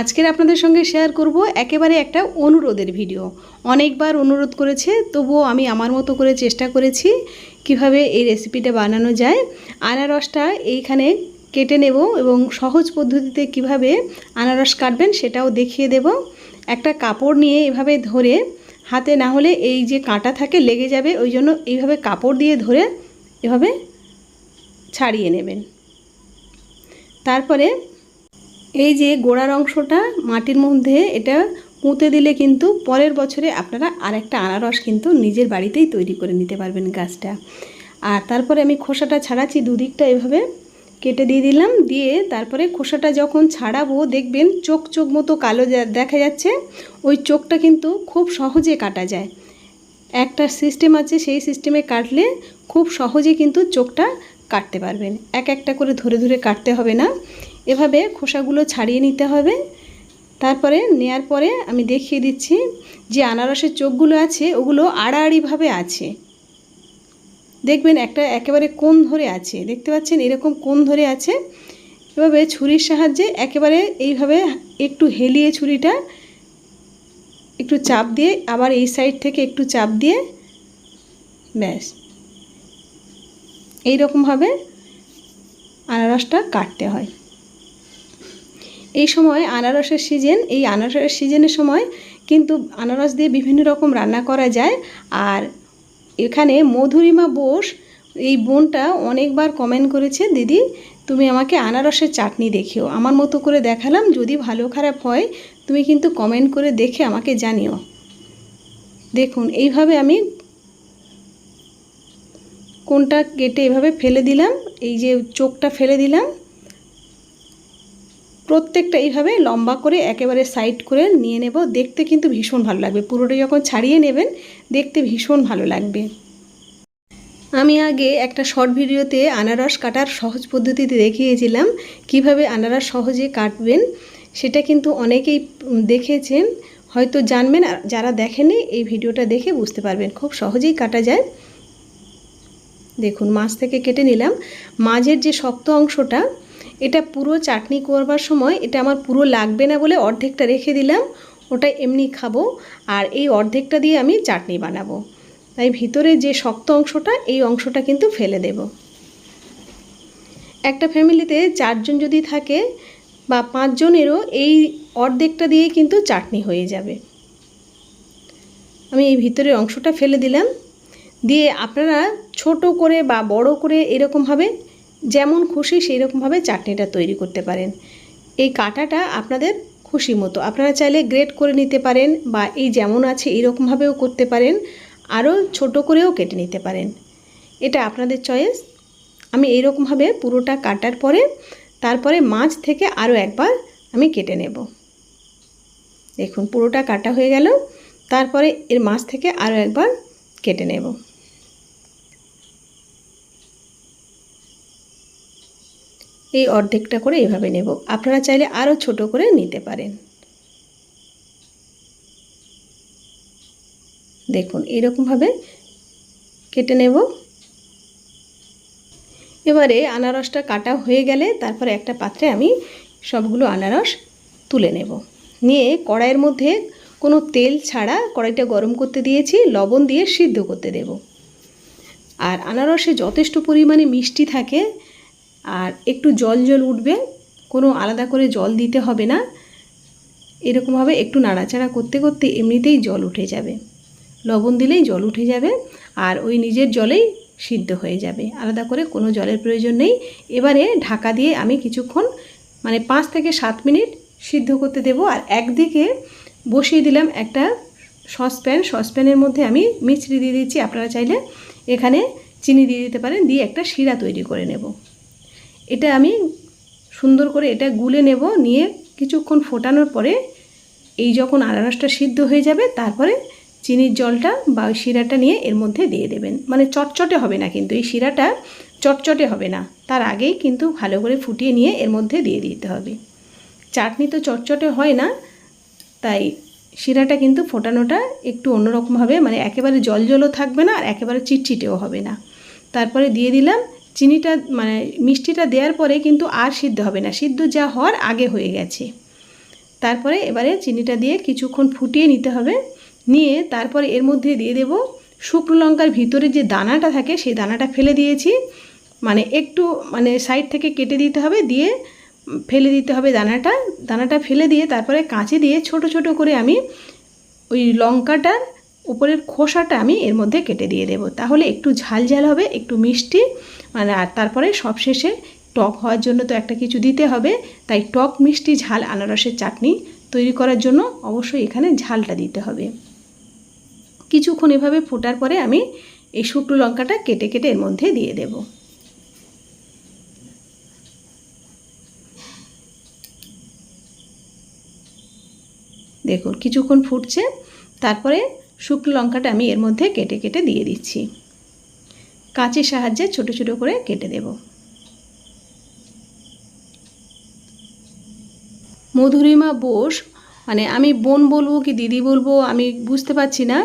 আজকের আপনাদের সঙ্গে শেয়ার করব একেবারে একটা অনুরোধের ভিডিও অনেকবার অনুরোধ করেছে, তবুও আমি আমার মতো করে চেষ্টা করেছি কীভাবে এই রেসিপিটা বানানো যায়। আনারসটা এইখানে কেটে নেব এবং সহজ পদ্ধতিতে কীভাবে আনারস কাটবেন সেটাও দেখিয়ে দেব। একটা কাপড় নিয়ে এভাবে ধরে, হাতে না হলে এই যে কাঁটা থাকে লেগে যাবে, ওই জন্য এইভাবে কাপড় দিয়ে ধরে এভাবে ছাড়িয়ে নেবেন। তারপরে এই যে গোড়ার অংশটা মাটির মধ্যে, এটা পুঁতে দিলে কিন্তু পরের বছরে আপনারা আরেকটা আনারস কিন্তু নিজের বাড়িতেই তৈরি করে নিতে পারবেন গাছটা। আর তারপরে আমি খোসাটা ছাড়াচ্ছি, দুদিকটা এভাবে কেটে দিয়ে দিলাম, দিয়ে তারপরে খোসাটা যখন ছাড়াবো, দেখবেন চোখ চোখ মতো কালো দেখা যাচ্ছে, ওই চোখটা কিন্তু খুব সহজে কাটা যায়। একটা সিস্টেম আছে, সেই সিস্টেমে কাটলে খুব সহজে কিন্তু চোখটা কাটতে পারবেন। এক একটা করে ধরে ধরে কাটতে হবে না। এভাবে খোসাগুলো ছাড়িয়ে নিতে হবে। তারপরে নেয়ার পরে আমি দেখিয়ে দিচ্ছি যে আনারসের চোখগুলো আছে, ওগুলো আড়াআড়িভাবে আছে। দেখবেন একটা একেবারে কোন ধরে আছে। দেখতে পাচ্ছেন এরকম কোন ধরে আছে। এভাবে ছুরির সাহায্যে একেবারে এইভাবে একটু হেলিয়ে ছুরিটা একটু চাপ দিয়ে আবার এই সাইড থেকে একটু চাপ দিয়ে ব্যাস। এই রকমভাবে আনারসটা কাটতে হয়। এই সময় আনারসের সিজন এই আনারসের সিজনের সময় কিন্তু আনারস দিয়ে বিভিন্ন রকম রান্না করা যায়। আর এখানে মধুরিমা বোস এই বোনটা অনেকবার কমেন্ট করেছে, দিদি, তুমি আমাকে আনারসের চাটনি দেখিও। আমার মতো করে দেখালাম, যদি ভালো খারাপ হয়, তুমি কিন্তু কমেন্ট করে দেখে আমাকে জানিও। দেখুন, এইভাবে আমি কোনটা কেটে এভাবে ফেলে দিলাম, এই যে চোখটা ফেলে দিলাম প্রত্যেকটা এইভাবে লম্বা করে একেবারে সাইড করে নিয়ে নেব। দেখতে কিন্তু ভীষণ ভালো লাগবে। পুরোটা যখন ছাড়িয়ে নেবেন, দেখতে ভীষণ ভালো লাগবে। আমি আগে একটা শর্ট ভিডিওতে আনারস কাটার সহজ পদ্ধতিতে দেখিয়েছিলাম। কীভাবে আনারস সহজে কাটবেন, সেটা কিন্তু অনেকেই দেখেছেন। হয়তো জানবেন, আর যারা দেখেনি এই ভিডিওটা দেখে বুঝতে পারবেন। খুব সহজেই কাটা যায়। দেখুন, মাছ থেকে কেটে নিলাম। মাঝের যে শক্ত অংশটা এটা পুরো চাটনি করবার সময়, এটা আমার পুরো লাগবে না বলে অর্ধেকটা রেখে দিলাম, ওটা এমনি খাব, আর এই অর্ধেকটা দিয়ে আমি চাটনি বানাবো। তাই ভিতরে যে শক্ত অংশটা, এই অংশটা কিন্তু ফেলে দেব। একটা ফ্যামিলিতে চারজন যদি থাকে, বা পাঁচজনেরও এই অর্ধেকটা দিয়ে কিন্তু চাটনি হয়ে যাবে। আমি এই ভিতরের অংশটা ফেলে দিলাম। দিয়ে আপনারা ছোট করে বা বড় করে এরকমভাবে যেমন খুশি সেই রকমভাবে চাটনিটা তৈরি করতে পারেন। এই কাটাটা আপনাদের খুশি মতো। আপনারা চাইলে গ্রেট করে নিতে পারেন বা এই যেমন আছে এইরকমভাবেও করতে পারেন। আরও ছোট করেও কেটে নিতে পারেন। এটা আপনাদের চয়েস আমি এইরকমভাবে পুরোটা কাটার পরে তারপরে মাছ থেকে আরও একবার আমি কেটে নেব। দেখুন পুরোটা কাটা হয়ে গেল। তারপরে এর মাছ থেকে আরও একবার কেটে নেব। এই অর্ধেকটা করে এভাবে নেব। আপনারা চাইলে আরও ছোট করে নিতে পারেন। দেখুন এরকমভাবে কেটে নেব। এবারে আনারসটা কাটা হয়ে গেলে তারপরে একটা পাত্রে আমি সবগুলো আনারস তুলে নেব। নিয়ে কড়াইয়ের মধ্যে কোনো তেল ছাড়া কড়াইটা গরম করতে দিয়েছি, লবণ দিয়ে সিদ্ধ করতে দেব। আর আনারসে যথেষ্ট পরিমাণে মিষ্টি থাকে আর একটু জল জল উঠবে, কোনো আলাদা করে জল দিতে হবে না। এরকমভাবে একটু নাড়াচাড়া করতে করতে এমনিতেই জল উঠে যাবে। লবণ দিলেই জল উঠে যাবে আর ওই নিজের জলেই সিদ্ধ হয়ে যাবে। আলাদা করে কোনো জলের প্রয়োজন নেই। এবারে ঢাকা দিয়ে আমি কিছুক্ষণ মানে পাঁচ থেকে সাত মিনিট সিদ্ধ করতে দেব আর একদিকে বসিয়ে দিলাম একটা সসপ্যান। সসপ্যানের মধ্যে আমি মিছরি দিয়ে দিচ্ছি। আপনারা চাইলে এখানে চিনি দিয়ে দিতে পারেন। দিয়ে একটা শিরা তৈরি করে নেব। এটা আমি সুন্দর করে এটা গুলে নেব, নিয়ে কিছুক্ষণ ফোটানোর পরে এই যখন আনারসটা সিদ্ধ হয়ে যাবে, তারপরে চিনির জলটা বা ওই শিরাটা নিয়ে এর মধ্যে দিয়ে দেবেন। মানে চটচটে হবে না কিন্তু, এই শিরাটা চটচটে হবে না। তার আগেই কিন্তু ভালো করে ফুটিয়ে নিয়ে এর মধ্যে দিয়ে দিতে হবে। চাটনি তো চটচটে হয় না, তাই শিরাটা কিন্তু ফোটানোটা একটু অন্যরকমভাবে মানে একেবারে জল জলও থাকবে না আর একেবারে চিটচিটেও হবে না। তারপরে দিয়ে দিলাম চিনিটা মানে মিষ্টিটা দেওয়ার পরে কিন্তু আর সিদ্ধ হবে না। সিদ্ধ যা হওয়ার আগে হয়ে গেছে। তারপরে এবারে চিনিটা দিয়ে কিছুক্ষণ ফুটিয়ে নিতে হবে। নিয়ে তারপরে এর মধ্যে দিয়ে দেব শুকনো লঙ্কার ভিতরে যে দানাটা থাকে, সেই দানাটা ফেলে দিয়েছি। মানে একটু মানে সাইড থেকে কেটে দিতে হবে, দিয়ে ফেলে দিতে হবে দানাটা। দানাটা ফেলে দিয়ে তারপরে কাঁচি দিয়ে ছোট ছোট করে আমি ওই লঙ্কাটার উপরের খোসাটা আমি এর মধ্যে কেটে দিয়ে দেবো। তাহলে একটু ঝাল ঝাল হবে, একটু মিষ্টি। মানে আর তারপরে সবশেষে টক হওয়ার জন্য তো একটা কিছু দিতে হবে। তাই টক, মিষ্টি, ঝাল, আনারসের চাটনি তৈরি করার জন্য অবশ্যই এখানে ঝালটা দিতে হবে। কিছুক্ষণ এভাবে ফোটার পরে আমি এই শুকনো লঙ্কাটা কেটে কেটে এর মধ্যে দিয়ে দেব। দেখুন, কিছুক্ষণ ফুটছে। তারপরে শুকনো লঙ্কাটা আমি এর মধ্যে কেটে কেটে দিয়ে দিচ্ছি। কাঁচের সাহায্যে ছোট ছোট করে কেটে দেব। মধুরিমা বোস মানে আমি বোন বলব কি দিদি বলব, আমি বুঝতে পারছি না।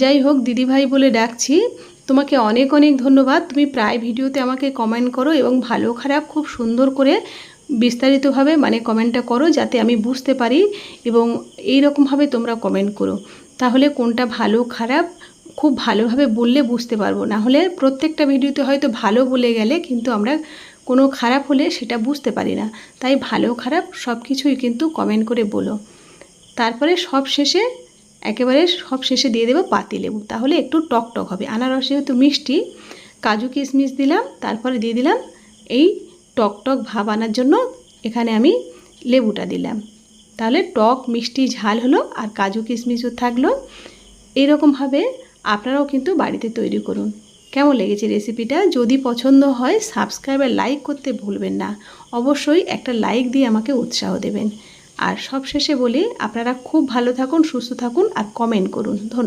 যাই হোক, দিদিভাই বলে ডাকছি। তোমাকে অনেক অনেক ধন্যবাদ। তুমি প্রায় ভিডিওতে আমাকে কমেন্ট করো এবং ভালো খারাপ খুব সুন্দর করে বিস্তারিতভাবে মানে কমেন্টটা করো যাতে আমি বুঝতে পারি এবং এই রকমভাবে তোমরা কমেন্ট করো। তাহলে কোনটা ভালো খারাপ খুব ভালোভাবে বললে বুঝতে পারব। না হলে প্রত্যেকটা ভিডিওতে হয়তো ভালো বলে গেলে কিন্তু আমরা কোনো খারাপ হলে সেটা বুঝতে পারি না। তাই ভালো খারাপ সব কিছুই কিন্তু কমেন্ট করে বলো। তারপরে সব শেষে একেবারে সব শেষে দিয়ে দেবো পাতিলেবু তাহলে একটু টক টক হবে। আনারস যেহেতু মিষ্টি, কাজু কিশমিশ দিলাম, তারপরে দিয়ে দিলাম এই টক টক ভাব আনার জন্য এখানে আমি লেবুটা দিলাম। তাহলে টক, মিষ্টি, ঝাল হলো আর কাজু কিশমিশও থাকল। এইরকমভাবে আপনারাও কিন্তু বাড়িতে তৈরি করুন। কেমন লেগেছে রেসিপিটা? যদি পছন্দ হয় সাবস্ক্রাইব আর লাইক করতে ভুলবেন না। অবশ্যই একটা লাইক দিয়ে আমাকে উৎসাহ দেবেন। আর সবশেষে বলি, আপনারা খুব ভালো থাকুন, সুস্থ থাকুন আর কমেন্ট করুন। ধন্যবাদ।